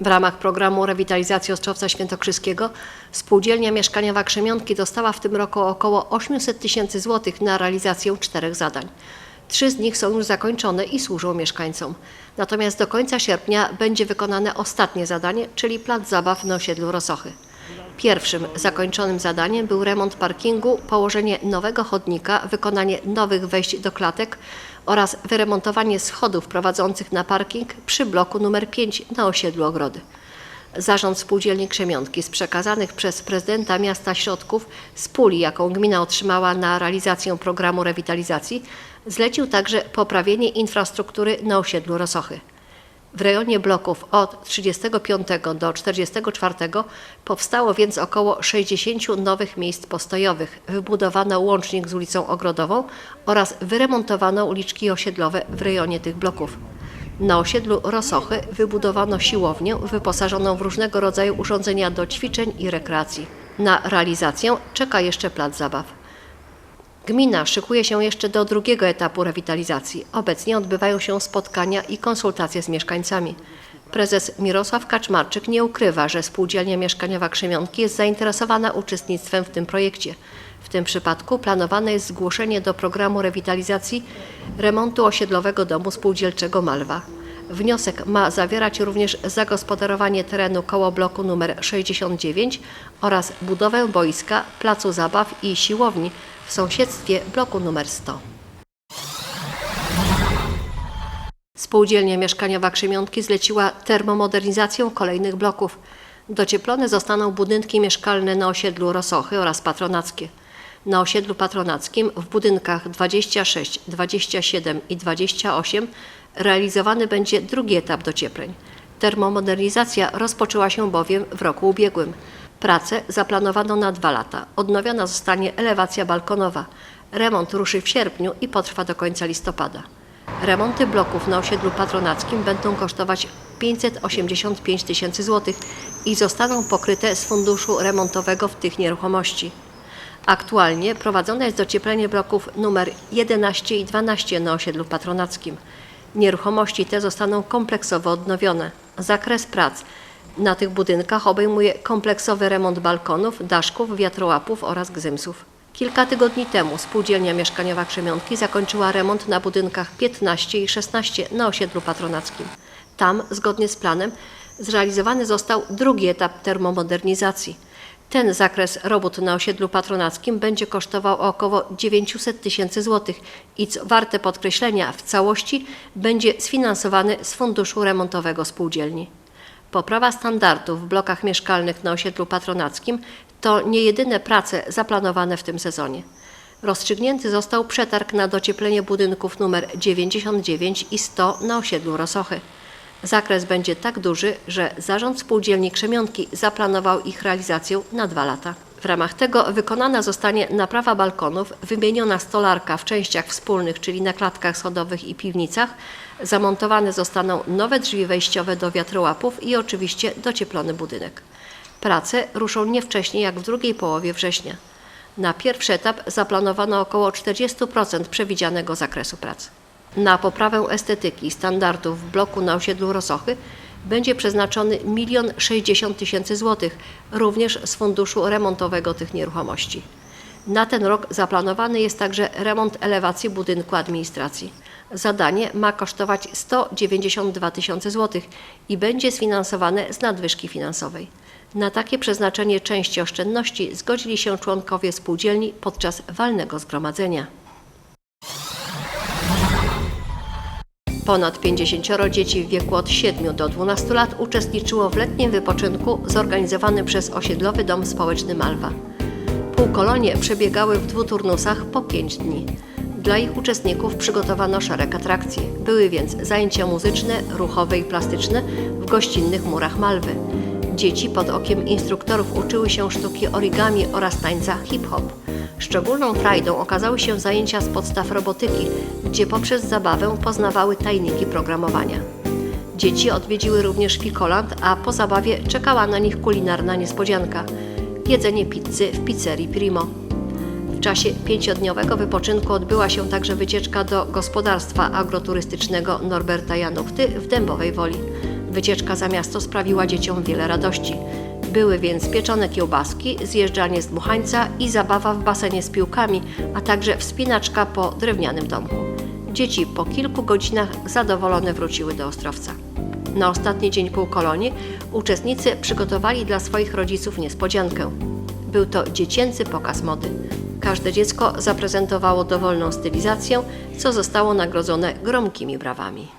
W ramach programu rewitalizacji Ostrowca Świętokrzyskiego Spółdzielnia Mieszkaniowa Krzemionki dostała w tym roku około 800 tysięcy złotych na realizację czterech zadań. Trzy z nich są już zakończone i służą mieszkańcom. Natomiast do końca sierpnia będzie wykonane ostatnie zadanie, czyli plac zabaw na osiedlu Rosochy. Pierwszym zakończonym zadaniem był remont parkingu, położenie nowego chodnika, wykonanie nowych wejść do klatek oraz wyremontowanie schodów prowadzących na parking przy bloku numer 5 na osiedlu Ogrody. Zarząd Spółdzielni Krzemionki z przekazanych przez prezydenta miasta środków z puli, jaką gmina otrzymała na realizację programu rewitalizacji, zlecił także poprawienie infrastruktury na osiedlu Rosochy. W rejonie bloków od 35 do 44 powstało więc około 60 nowych miejsc postojowych. Wybudowano łącznik z ulicą Ogrodową oraz wyremontowano uliczki osiedlowe w rejonie tych bloków. Na osiedlu Rosochy wybudowano siłownię wyposażoną w różnego rodzaju urządzenia do ćwiczeń i rekreacji. Na realizację czeka jeszcze plac zabaw. Gmina szykuje się jeszcze do drugiego etapu rewitalizacji. Obecnie odbywają się spotkania i konsultacje z mieszkańcami. Prezes Mirosław Kaczmarczyk nie ukrywa, że Spółdzielnia Mieszkaniowa Krzemionki jest zainteresowana uczestnictwem w tym projekcie. W tym przypadku planowane jest zgłoszenie do programu rewitalizacji remontu osiedlowego domu spółdzielczego Malwa. Wniosek ma zawierać również zagospodarowanie terenu koło bloku nr 69 oraz budowę boiska, placu zabaw i siłowni w sąsiedztwie bloku nr 100. Spółdzielnia Mieszkaniowa Krzemionki zleciła termomodernizację kolejnych bloków. Docieplone zostaną budynki mieszkalne na osiedlu Rosochy oraz patronackie. Na osiedlu patronackim w budynkach 26, 27 i 28 realizowany będzie drugi etap dociepleń. Termomodernizacja rozpoczęła się bowiem w roku ubiegłym. Prace zaplanowano na dwa lata. Odnowiona zostanie elewacja balkonowa. Remont ruszy w sierpniu i potrwa do końca listopada. Remonty bloków na osiedlu patronackim będą kosztować 585 tysięcy złotych i zostaną pokryte z funduszu remontowego w tych nieruchomości. Aktualnie prowadzone jest docieplenie bloków numer 11 i 12 na osiedlu patronackim. Nieruchomości te zostaną kompleksowo odnowione. Zakres prac na tych budynkach obejmuje kompleksowy remont balkonów, daszków, wiatrołapów oraz gzymsów. Kilka tygodni temu Spółdzielnia Mieszkaniowa Krzemionki zakończyła remont na budynkach 15 i 16 na osiedlu patronackim. Tam, zgodnie z planem, zrealizowany został drugi etap termomodernizacji. Ten zakres robót na osiedlu patronackim będzie kosztował około 900 tysięcy złotych i co warte podkreślenia, w całości będzie sfinansowany z funduszu remontowego spółdzielni. Poprawa standardów w blokach mieszkalnych na osiedlu patronackim to nie jedyne prace zaplanowane w tym sezonie. Rozstrzygnięty został przetarg na docieplenie budynków nr 99 i 100 na osiedlu Rosochy. Zakres będzie tak duży, że Zarząd Spółdzielni Krzemionki zaplanował ich realizację na dwa lata. W ramach tego wykonana zostanie naprawa balkonów, wymieniona stolarka w częściach wspólnych, czyli na klatkach schodowych i piwnicach, zamontowane zostaną nowe drzwi wejściowe do wiatrołapów i oczywiście docieplony budynek. Prace ruszą nie wcześniej jak w drugiej połowie września. Na pierwszy etap zaplanowano około 40% przewidzianego zakresu prac. Na poprawę estetyki standardów w bloku na osiedlu Rosochy będzie przeznaczony 1 60 tysięcy złotych, również z funduszu remontowego tych nieruchomości. Na ten rok zaplanowany jest także remont elewacji budynku administracji. Zadanie ma kosztować 192 tysiące złotych i będzie sfinansowane z nadwyżki finansowej. Na takie przeznaczenie części oszczędności zgodzili się członkowie spółdzielni podczas walnego zgromadzenia. Ponad 50 dzieci w wieku od 7 do 12 lat uczestniczyło w letnim wypoczynku zorganizowanym przez osiedlowy dom społeczny Malwa. Półkolonie przebiegały w dwuturnusach po 5 dni. Dla ich uczestników przygotowano szereg atrakcji. Były więc zajęcia muzyczne, ruchowe i plastyczne w gościnnych murach Malwy. Dzieci pod okiem instruktorów uczyły się sztuki origami oraz tańca hip-hop. Szczególną frajdą okazały się zajęcia z podstaw robotyki, gdzie poprzez zabawę poznawały tajniki programowania. Dzieci odwiedziły również Fikoland, a po zabawie czekała na nich kulinarna niespodzianka jedzenie pizzy w pizzerii Primo. W czasie pięciodniowego wypoczynku odbyła się także wycieczka do gospodarstwa agroturystycznego Norberta Janówty w Dębowej Woli. Wycieczka za miasto sprawiła dzieciom wiele radości. Były więc pieczone kiełbaski, zjeżdżanie z dmuchańca i zabawa w basenie z piłkami, a także wspinaczka po drewnianym domku. Dzieci po kilku godzinach zadowolone wróciły do Ostrowca. Na ostatni dzień półkolonii uczestnicy przygotowali dla swoich rodziców niespodziankę. Był to dziecięcy pokaz mody. Każde dziecko zaprezentowało dowolną stylizację, co zostało nagrodzone gromkimi brawami.